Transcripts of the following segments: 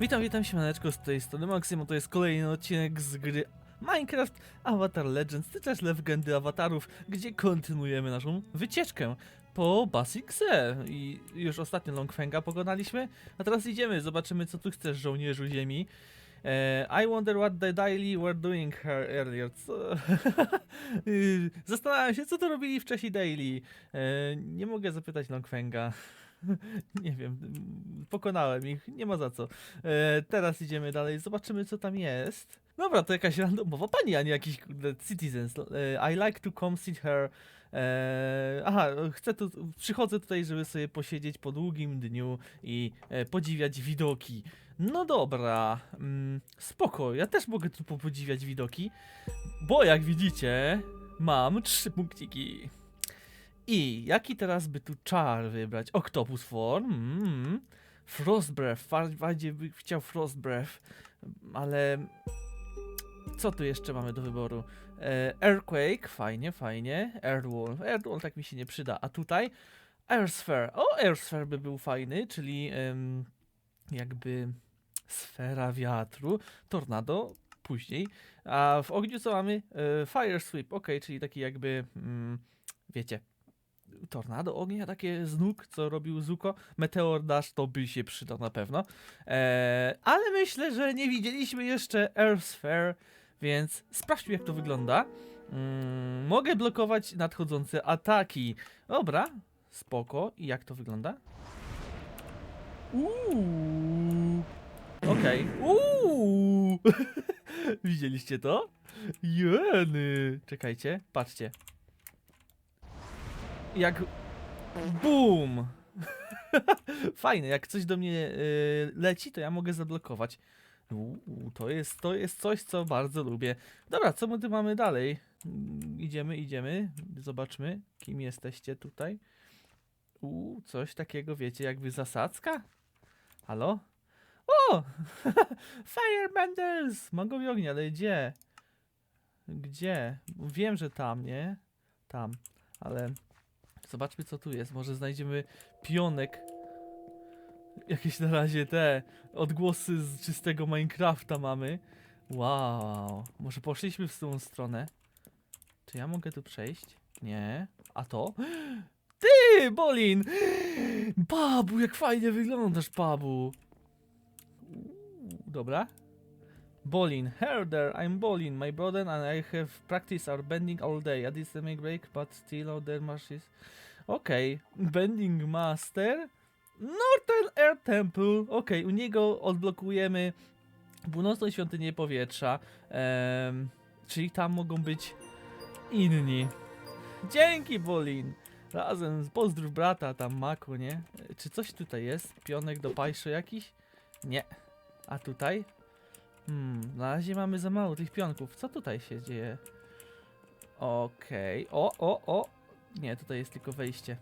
Witam, witam siemaneczko z tej strony Maksymo, to jest kolejny odcinek z gry Minecraft Avatar Legends, ty też legendy awatarów, gdzie kontynuujemy naszą wycieczkę po Basingse i już ostatnio Longfenga pokonaliśmy, a teraz idziemy, zobaczymy co tu chcesz żołnierzu ziemi. E, I wonder what the daily were doing earlier. Co? Y, Zastanawiam się, co to robili wcześniej daily. E, nie mogę zapytać Longfenga. nie wiem, pokonałem ich, nie ma za co. E, teraz idziemy dalej, zobaczymy co tam jest. Dobra, to jakaś randomowa pani, a nie jakiś citizens. E, I like to come see her. E, aha, chcę tu, przychodzę tutaj, żeby sobie posiedzieć po długim dniu i e, podziwiać widoki. No dobra, mm, spoko, ja też mogę tu podziwiać widoki, bo jak widzicie, mam trzy punkciki. I jaki teraz by tu czar wybrać? Octopus Form, mm, Frost Breath, bardziej by chciał Frost Breath, ale co tu jeszcze mamy do wyboru? E, Earthquake, fajnie, fajnie, Airwall, Airwall tak mi się nie przyda, a tutaj Air Sphere, o Air Sphere by był fajny, czyli jakby sfera wiatru, tornado później, a w ogniu co mamy? E, Fire Sweep, ok, czyli taki jakby, mm, wiecie, tornado ognia, takie z nóg, co robił Zuko. Meteor Dash to by się przydał na pewno. Eee, ale myślę, że nie widzieliśmy jeszcze Earth Sphere, więc sprawdźmy jak to wygląda. Mm, mogę blokować nadchodzące ataki. Dobra, spoko. I jak to wygląda? Uuu. Okej. Uuu. Widzieliście to? Jeny. Czekajcie, patrzcie. Jak BOOM! Fajne, jak coś do mnie y, leci, to ja mogę zablokować. To jest, to jest coś, co bardzo lubię. Dobra, co my tu mamy dalej? Mm, Idziemy, idziemy. Zobaczmy, kim jesteście tutaj. Uuu, coś takiego, wiecie, jakby zasadzka? Halo? O! Firebenders! Magowie ognia, ale gdzie? Gdzie? Wiem, że tam, nie? Tam, ale Zobaczmy co tu jest. Może znajdziemy pionek. Jakieś na razie te odgłosy z czystego Minecrafta mamy. Wow. Może poszliśmy w tą stronę. Czy ja mogę tu przejść? Nie. A to? Ty, Bolin! Babu, jak fajnie wyglądasz, Babu. Dobra. Bolin, there, I'm Bolin. My brother and I have practiced our bending all day. I did make break, but still out there much is... Okej, Bending Master. Northern Air Temple. Okej, u niego odblokujemy północną świątynię powietrza. Em, czyli tam mogą być inni. Dzięki, Bolin. Razem, z- pozdrów brata tam, Mako, nie? Czy coś tutaj jest? Pionek do pajszu jakiś? Nie. A tutaj? Hmm, na razie mamy za mało tych pionków. Co tutaj się dzieje? Okej. O, o, o. Nie, tutaj jest tylko wejście.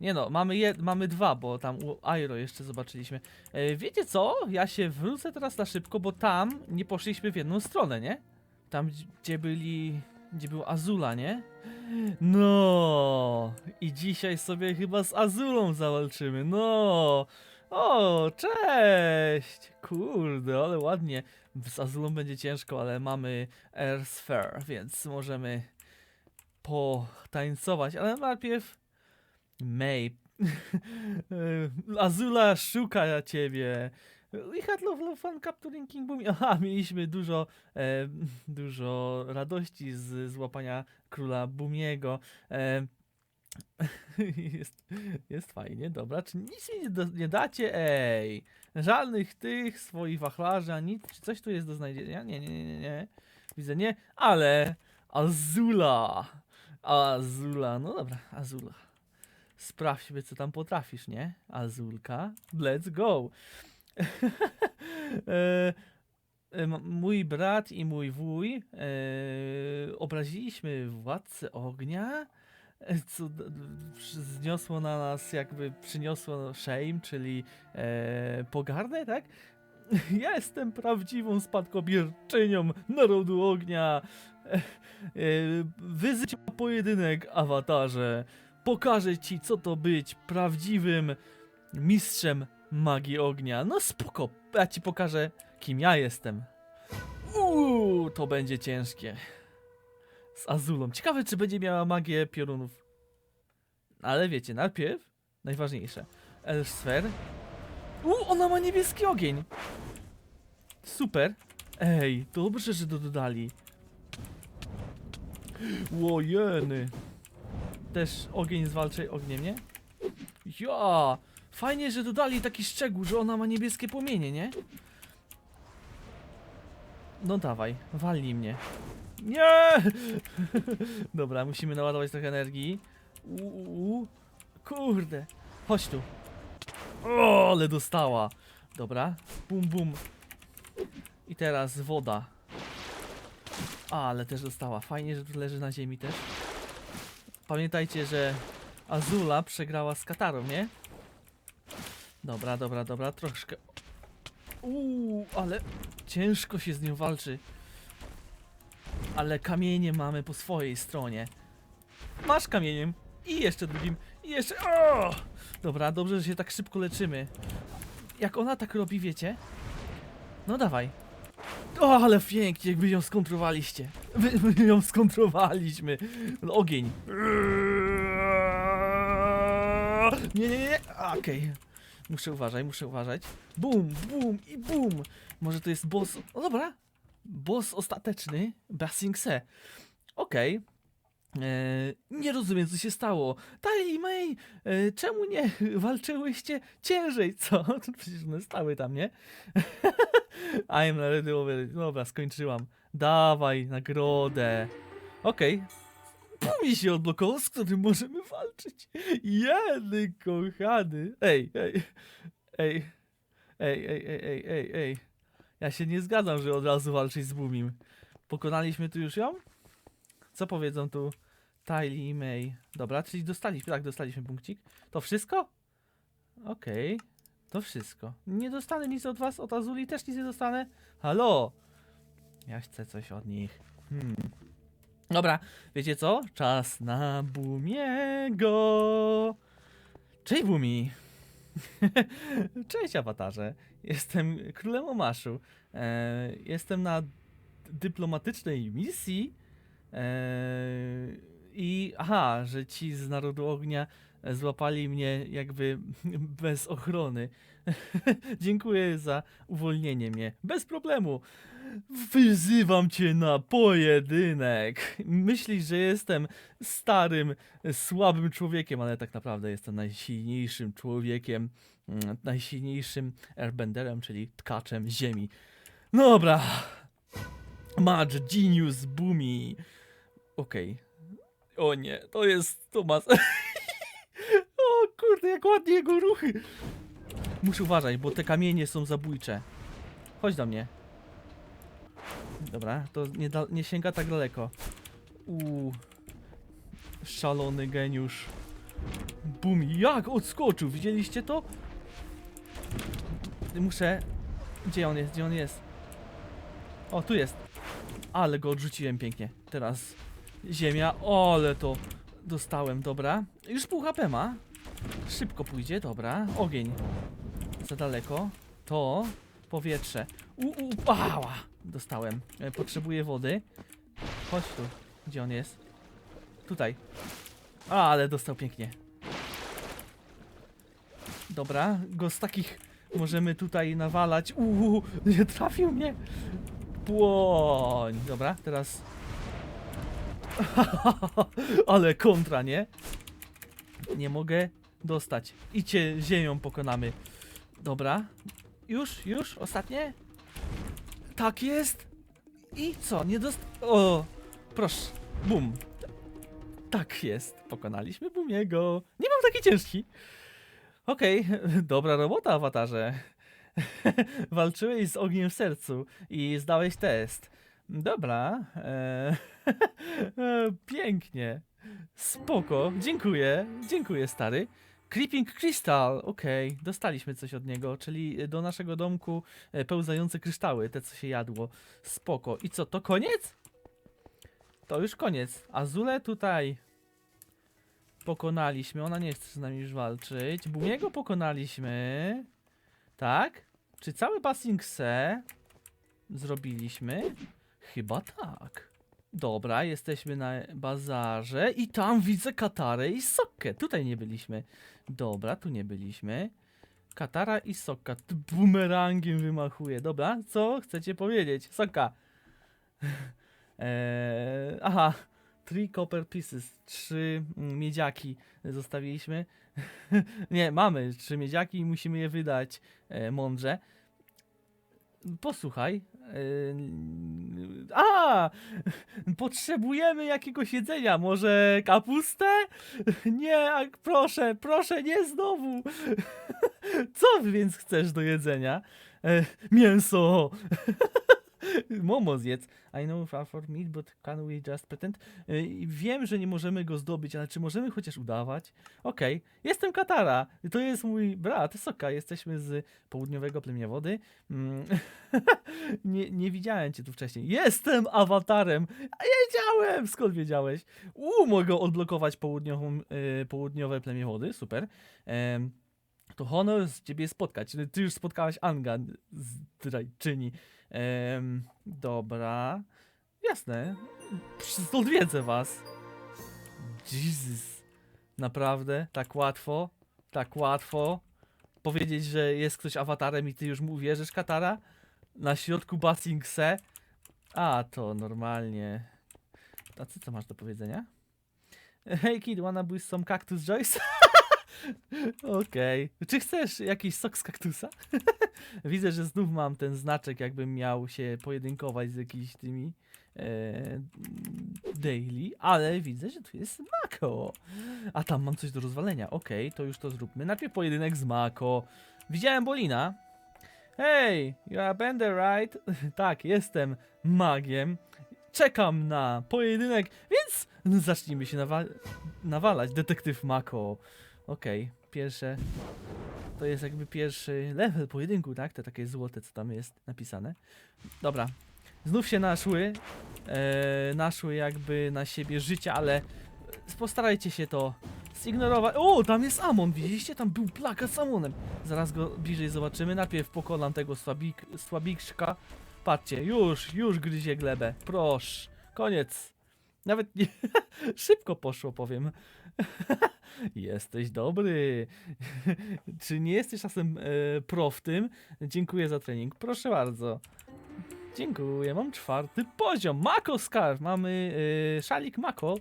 Nie no, mamy, jed, mamy dwa, bo tam u Airo jeszcze zobaczyliśmy. E, wiecie co? Ja się wrócę teraz na szybko, bo tam nie poszliśmy w jedną stronę, nie? Tam, gdzie byli... Gdzie był Azula, nie? No i dzisiaj sobie chyba z Azulą zawalczymy, no. O, cześć! Kurde, ale ładnie. Z Azulą będzie ciężko, ale mamy Air Sphere, więc możemy potańcować, ale najpierw May. Azula szuka ciebie. We had love, love fun capturing King Boom. Aha, mieliśmy dużo, e, dużo radości z złapania króla Bumiego. E, jest, jest fajnie, dobra. Czy nic mi nie, do, nie dacie? Ej! Żadnych tych swoich wachlarzy, ani. Czy coś tu jest do znalezienia? Nie, nie, nie, nie. Widzę, nie. Ale Azula! Azula, no dobra, Azula. Sprawdź sobie, co tam potrafisz, nie? Azulka, let's go! e, e, mój brat i mój wuj e, obraziliśmy władcę ognia, co zniosło na nas, jakby przyniosło shame, czyli e, pogardę, tak? Ja jestem prawdziwą spadkobierczynią narodu ognia. E, e, Wyzyć pojedynek, awatarze. Pokażę ci, co to być prawdziwym mistrzem magii ognia. No spoko, ja ci pokażę, kim ja jestem. Uuu, to będzie ciężkie. Z Azulą. Ciekawe, czy będzie miała magię piorunów. Ale wiecie, najpierw najważniejsze. Elsfer. Uuu, ona ma niebieski ogień. Super. Ej, dobrze, że to dodali. Łojeny. Też ogień zwalczy ogniem, nie? Ja! Fajnie, że dodali taki szczegół, że ona ma niebieskie płomienie, nie? No dawaj, walnij mnie. Nie! Dobra, musimy naładować trochę energii. Uuu, kurde. Chodź tu. O, ale dostała. Dobra, bum bum. I teraz woda. A, ale też dostała. Fajnie, że tu leży na ziemi też. Pamiętajcie, że Azula przegrała z Katarą, nie? Dobra, dobra, dobra, troszkę. Uuu, ale ciężko się z nią walczy. Ale kamienie mamy po swojej stronie. Masz kamieniem. I jeszcze drugim. I jeszcze. O! Dobra, dobrze, że się tak szybko leczymy. Jak ona tak robi, wiecie? No dawaj. O, ale pięknie, jakby ją skontrowaliście. Wy, wy ją skontrowaliśmy. No, Ogień. Nie, nie, nie. Okej. Muszę uważać, muszę uważać. Bum, bum i bum. Może to jest boss. O dobra. Boss ostateczny. Basing Se. Okej. Eee, nie rozumiem, co się stało. Tylee May, e, czemu nie walczyłyście ciężej? Co? Przecież one stały tam, nie? I'm ready over. Dobra, skończyłam. Dawaj, nagrodę. Okej. Tu mi się odblokował, z którym możemy walczyć. Jedy, kochany. Ej, ej, ej. Ej, ej, ej, ej, ej, ej. Ja się nie zgadzam, że od razu walczyć z Boomim. Pokonaliśmy tu już ją? Co powiedzą tu Tylee i May? Dobra, czyli dostaliśmy, tak, dostaliśmy punkcik. To wszystko? Okej, to wszystko. Nie dostanę nic od was, od Azuli też nic nie dostanę? Halo? Ja chcę coś od nich. Hmm. Dobra, wiecie co? Czas na Bumiego. Cześć Bumi. Cześć awatarze. Jestem królem Omaszu. E, jestem na dyplomatycznej misji. E, I aha, że ci z Narodu Ognia złapali mnie jakby bez ochrony. Dziękuję za uwolnienie mnie. Bez problemu. Wyzywam cię na pojedynek. Myślisz, że jestem starym, słabym człowiekiem, ale tak naprawdę jestem najsilniejszym człowiekiem, mm, najsilniejszym airbenderem, czyli tkaczem ziemi. Dobra. Match Genius Boomy. Okej. O nie, to jest Tomas. o kurde, jak ładnie jego ruchy. Muszę uważać, bo te kamienie są zabójcze. Chodź do mnie. Dobra, to nie, da, nie sięga tak daleko. Uuu. Szalony geniusz. Bum, jak odskoczył, widzieliście to? Muszę... Gdzie on jest, gdzie on jest? O, tu jest. Ale go odrzuciłem pięknie. Teraz ziemia. O, ale to dostałem, dobra. Już pół HP ma. Szybko pójdzie, dobra. Ogień. Za daleko. To powietrze. U, u, ała! Dostałem. E, Potrzebuję wody. Chodź tu. Gdzie on jest? Tutaj. A, ale dostał pięknie. Dobra, go z takich możemy tutaj nawalać. Uuu, nie trafił mnie. Płoń. Dobra, teraz. ale kontra, nie? Nie mogę dostać. I cię ziemią pokonamy. Dobra. Już, już, ostatnie? Tak jest. I co, nie dost... O, proszę, bum. Tak jest, pokonaliśmy Bumiego. Nie mam taki ciężki. Okej, dobra robota, awatarze. Walczyłeś z ogniem w sercu i zdałeś test. Dobra, e, pięknie. Spoko, dziękuję, dziękuję stary. Creeping Crystal, okej, dostaliśmy coś od niego, czyli do naszego domku e, pełzające kryształy, te co się jadło. Spoko. I co, to koniec? To już koniec. Azule tutaj pokonaliśmy, ona nie chce z nami już walczyć. Bumiego pokonaliśmy. Tak? Czy cały Basing Se zrobiliśmy? Chyba tak. Dobra, jesteśmy na bazarze i tam widzę Katarę i Sokkę. Tutaj nie byliśmy. Dobra, tu nie byliśmy. Katara i Sokka. Bumerangiem wymachuje. Dobra, co chcecie powiedzieć? Sokka. Eee, aha, three copper pieces. Trzy mm, miedziaki zostawiliśmy. nie, mamy trzy miedziaki i musimy je wydać e, mądrze. Posłuchaj. E, a! Potrzebujemy jakiegoś jedzenia. Może kapustę? Nie, proszę, proszę, nie znowu. Co więc chcesz do jedzenia? E, mięso. Momo zjedz. I know far for meat, but can we just pretend? I wiem, że nie możemy go zdobyć, ale czy możemy chociaż udawać? Okej, jestem Katara. To jest mój brat, Soka. Jesteśmy z południowego plemienia wody. Mm. nie, nie widziałem cię tu wcześniej. Jestem awatarem. A wiedziałem! Skąd wiedziałeś? U, mogę odblokować południową, y, południowe plemię wody. Super. To honor z ciebie spotkać. Ty już spotkałaś Anga, zdrajczyni. Em, dobra. Jasne. Odwiedzę was. Jesus. Naprawdę? Tak łatwo? Tak łatwo? Powiedzieć, że jest ktoś awatarem i ty już mu uwierzysz, Katara? Na środku Basing Se? A, to normalnie. A co, co masz do powiedzenia? Hey kid, wanna boost some cactus joys? Okej. Czy chcesz jakiś sok z kaktusa? Widzę, że znów mam ten znaczek, jakbym miał się pojedynkować z jakimiś tymi e, daily, ale widzę, że tu jest Mako. A tam mam coś do rozwalenia. Okej, to już to zróbmy. Najpierw pojedynek z Mako. Widziałem Bolina. You are Bender, right? tak, jestem magiem. Czekam na pojedynek, więc zacznijmy się nawa nawalać. Detektyw Mako. Okej, pierwsze. To jest jakby pierwszy level pojedynku, tak? Te takie złote, co tam jest napisane. Dobra. Znów się naszły. E, naszły jakby na siebie życia, ale postarajcie się to zignorować. O, tam jest Amon, widzieliście? Tam był plakat z Amonem. Zaraz go bliżej zobaczymy. Najpierw pokonam tego słabik, słabikszka. Patrzcie, już, już gryzie glebę. Proszę, koniec. Nawet nie... Szybko poszło, powiem. jesteś dobry. Czy nie jesteś czasem e, pro w tym? Dziękuję za trening. Proszę bardzo. Dziękuję, mam czwarty poziom. Mako Scarf. Mamy e, szalik Mako.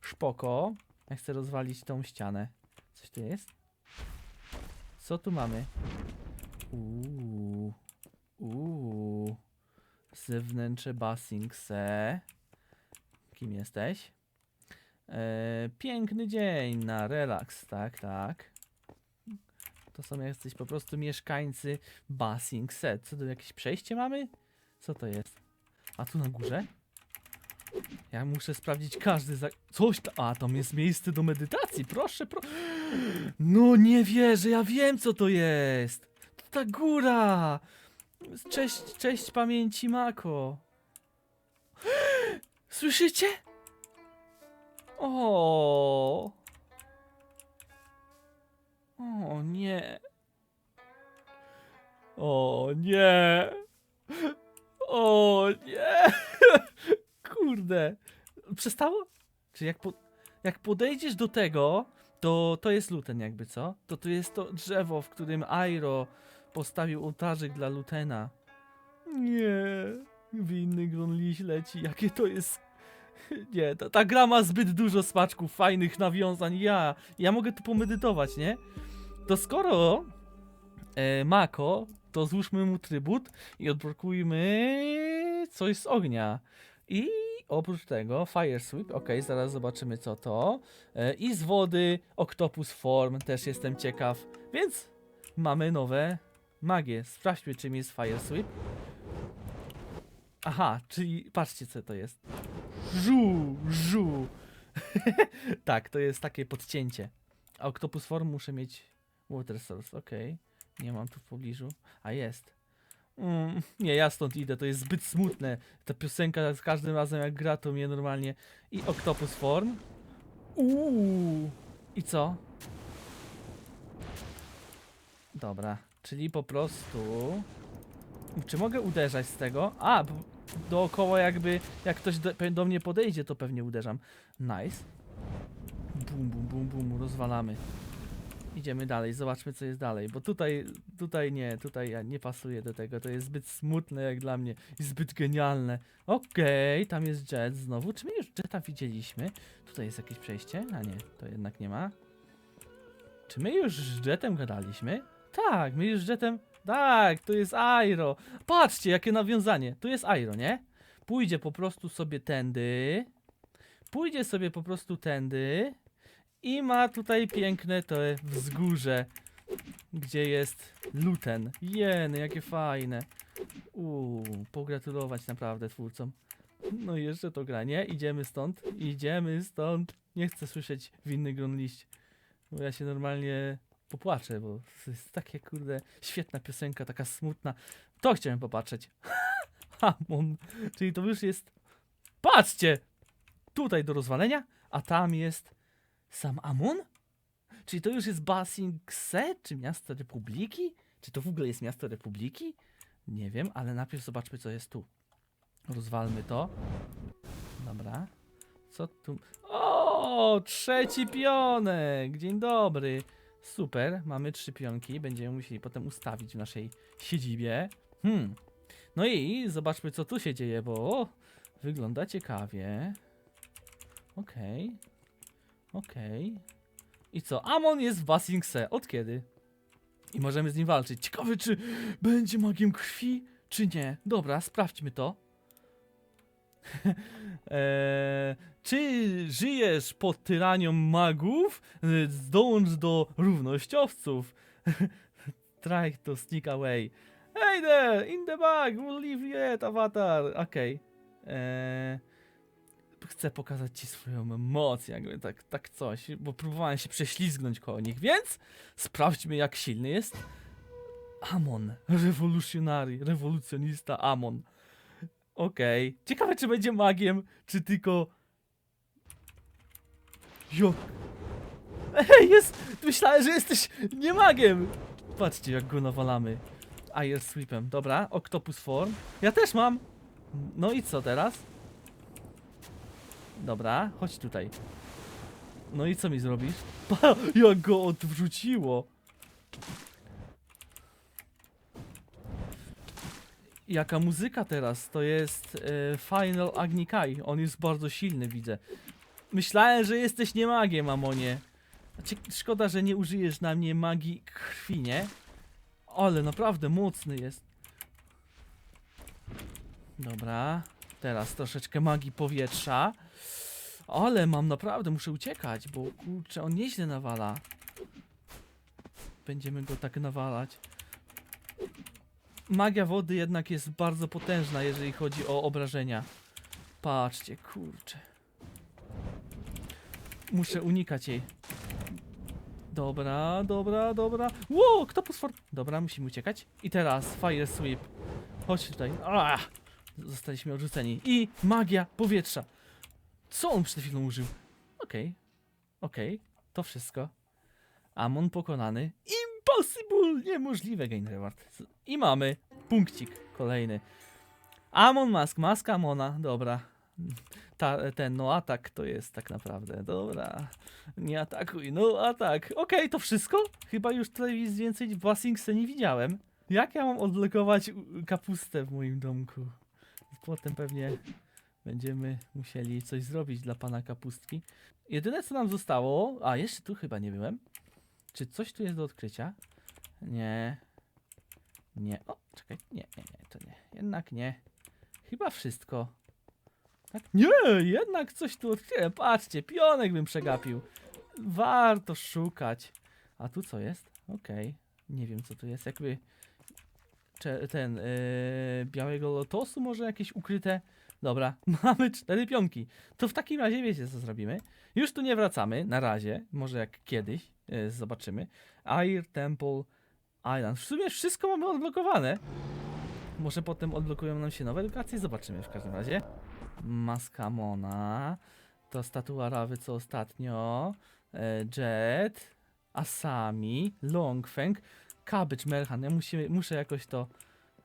Szpoko. Ja chcę rozwalić tą ścianę. Coś tu jest? Co tu mamy? Uuu. Uuu. Zewnętrzne Basing Se. Kim jesteś? E, piękny dzień na relaks, tak, tak. To są jacyś po prostu mieszkańcy Basing Set. Co to, jakieś przejście mamy? Co to jest? A tu na górze? Ja muszę sprawdzić każdy za... Coś ta... A, tam jest miejsce do medytacji, proszę, pro... No nie wierzę, ja wiem co to jest! To ta góra! Cześć, cześć pamięci Mako! Słyszycie? O. O nie. O nie. O nie. Kurde. Przestało? Czy jak, po, jak podejdziesz do tego, to to jest luten jakby, co? To to jest to drzewo, w którym Airo postawił ołtarzyk dla lutena. Nie. Winny gron liś leci. Jakie to jest nie, ta, ta gra ma zbyt dużo smaczków, fajnych nawiązań. Ja, ja mogę tu pomedytować, nie? To skoro e, Mako, to złóżmy mu trybut i odblokujmy coś z ognia. I oprócz tego Fire Sweep, ok, zaraz zobaczymy co to. E, I z wody Octopus Form, też jestem ciekaw. Więc mamy nowe magie. Sprawdźmy czym jest Fire Sweep. Aha, czyli patrzcie co to jest. Żu, żu. tak, to jest takie podcięcie. A Octopus Form muszę mieć Water Source, okej. Nie mam tu w pobliżu. A jest. Mm, nie, ja stąd idę, to jest zbyt smutne. Ta piosenka z każdym razem jak gra, to mnie normalnie... I Octopus Form. Uuu. I co? Dobra. Czyli po prostu... Czy mogę uderzać z tego? A, dookoła jakby, jak ktoś do, do mnie podejdzie, to pewnie uderzam. Nice. Bum, bum, bum, bum, rozwalamy. Idziemy dalej, zobaczmy co jest dalej, bo tutaj, tutaj nie, tutaj ja nie pasuję do tego, to jest zbyt smutne jak dla mnie i zbyt genialne. Okej, tam jest jet znowu, czy my już jeta widzieliśmy? Tutaj jest jakieś przejście? A nie, to jednak nie ma. Czy my już z jetem gadaliśmy? Tak, my już z jetem, tak, to jest Airo. Patrzcie, jakie nawiązanie, tu jest Airo, nie? Pójdzie po prostu sobie tędy, pójdzie sobie po prostu tędy i ma tutaj piękne to wzgórze, gdzie jest luten. Jeny, jakie fajne. Uuu, pogratulować naprawdę twórcom. No i jeszcze to gra, nie? Idziemy stąd, idziemy stąd. Nie chcę słyszeć winny gron liść, bo ja się normalnie popłaczę, bo to jest takie kurde świetna piosenka, taka smutna. To chciałem popatrzeć. Hamon, czyli to już jest... Patrzcie! Tutaj do rozwalenia, a tam jest sam Amon? Czyli to już jest Basingse? Czy miasto Republiki? Czy to w ogóle jest miasto Republiki? Nie wiem, ale najpierw zobaczmy co jest tu. Rozwalmy to. Dobra. Co tu? O, trzeci pionek! Dzień dobry. Super, mamy trzy pionki. Będziemy musieli potem ustawić w naszej siedzibie. Hmm. No i zobaczmy co tu się dzieje, bo wygląda ciekawie. Okej. Okej. I co? Amon jest w Basingse. Od kiedy? I możemy z nim walczyć. Ciekawe, czy będzie magiem krwi, czy nie. Dobra, sprawdźmy to. eee, czy żyjesz pod tyranią magów? E, Zdąż do równościowców. Try to sneak away. Hey there, in the bag, we'll leave yet, avatar. Okej. Eee, chcę pokazać ci swoją emocję, jakby tak, tak coś, bo próbowałem się prześlizgnąć koło nich, więc sprawdźmy jak silny jest Amon, rewolucjonary, rewolucjonista Amon. Okej, ciekawe czy będzie magiem, czy tylko... Jo... Ej, jest! Myślałem, że jesteś nie magiem! Patrzcie jak go nawalamy. Air sweepem, dobra, octopus form. Ja też mam! No i co teraz? Dobra, chodź tutaj. No i co mi zrobisz? Pa, jak go odwróciło. Jaka muzyka teraz? To jest e, Final Agnikai. On jest bardzo silny, widzę. Myślałem, że jesteś nie magiem, Amonie. Szkoda, że nie użyjesz na mnie magii krwi, nie? Ale naprawdę mocny jest. Dobra. Teraz troszeczkę magii powietrza. Ale mam naprawdę, muszę uciekać, bo kurczę, on nieźle nawala. Będziemy go tak nawalać. Magia wody jednak jest bardzo potężna, jeżeli chodzi o obrażenia. Patrzcie, kurczę. Muszę unikać jej. Dobra, dobra, dobra. Ło, kto posfor... Dobra, musimy uciekać. I teraz Fire Sweep. Chodź tutaj. Ah! Zostaliśmy odrzuceni. I magia powietrza. Co on przed chwilą użył? Okej. Okej. To wszystko. Amon pokonany. Impossible! Niemożliwe, Gain Reward. I mamy punkcik kolejny. Amon Mask, maska Amona. Dobra. Ta, ten no atak to jest tak naprawdę. Dobra. Nie atakuj, no atak. Okej, to wszystko? Chyba już tutaj nic więcej w Basingse nie widziałem. Jak ja mam odblokować u- kapustę w moim domku? Potem pewnie będziemy musieli coś zrobić dla pana kapustki. Jedyne co nam zostało. A jeszcze tu chyba nie byłem. Czy coś tu jest do odkrycia? Nie. Nie. O, czekaj. Nie, nie, nie, to nie. Jednak nie. Chyba wszystko. Tak? Nie, jednak coś tu odkryłem. Patrzcie, pionek bym przegapił. Warto szukać. A tu co jest? Okej. Nie wiem co tu jest. Jakby ten yy, białego lotosu może jakieś ukryte. Dobra, mamy cztery pionki. To w takim razie wiecie co zrobimy? Już tu nie wracamy, na razie. Może jak kiedyś, yy, zobaczymy. Air Temple Island. W sumie wszystko mamy odblokowane. Może potem odblokują nam się nowe lokacje, zobaczymy w każdym razie. Maskamona. To statua Rawy co ostatnio. E, Jet. Asami. Longfeng. Cabbage Merhan, ja musi, muszę jakoś to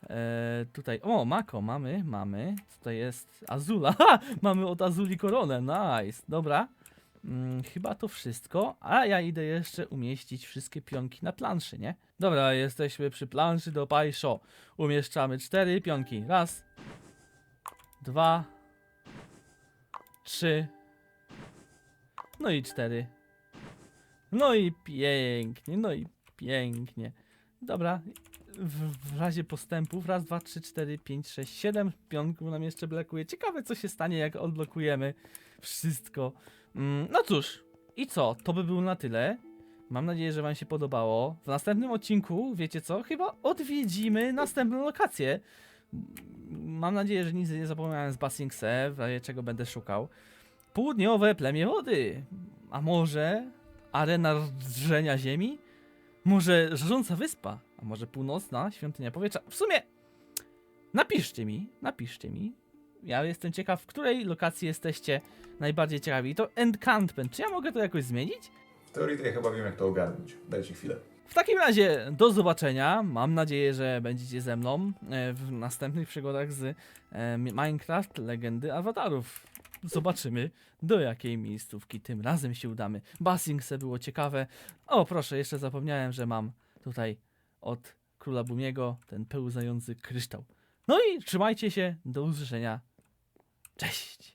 e, tutaj... O, Mako, mamy, mamy. Tutaj jest Azula. Mamy od Azuli koronę, nice. Dobra. Mm, chyba to wszystko, a ja idę jeszcze umieścić wszystkie pionki na planszy, nie? Dobra, jesteśmy przy planszy do Pajszo. Umieszczamy cztery pionki. Raz, dwa, trzy, no i cztery. No i pięknie, no i pięknie. Dobra, w, w razie postępów, raz, dwa, trzy, cztery, pięć, sześć, siedem pionków nam jeszcze blokuje. Ciekawe, co się stanie, jak odblokujemy wszystko. Mm, no cóż, i co? To by było na tyle. Mam nadzieję, że Wam się podobało. W następnym odcinku, wiecie co? Chyba odwiedzimy następną lokację. Mam nadzieję, że nic nie zapomniałem z Basing Se, w razie czego będę szukał. Południowe plemię wody. A może arena drżenia ziemi? Może żarząca wyspa? A może północna świątynia powietrza? W sumie napiszcie mi, napiszcie mi. Ja jestem ciekaw, w której lokacji jesteście najbardziej ciekawi. I to Encampment. Czy ja mogę to jakoś zmienić? W teorii to ja chyba wiem jak to ogarnąć. Dajcie chwilę. W takim razie do zobaczenia. Mam nadzieję, że będziecie ze mną e, w następnych przygodach z e, Minecraft Legendy Awatarów. Zobaczymy, do jakiej miejscówki tym razem się udamy. Basing se było ciekawe. O, proszę, jeszcze zapomniałem, że mam tutaj od Króla Bumiego ten pełzający kryształ. No i trzymajcie się, do usłyszenia. Cześć!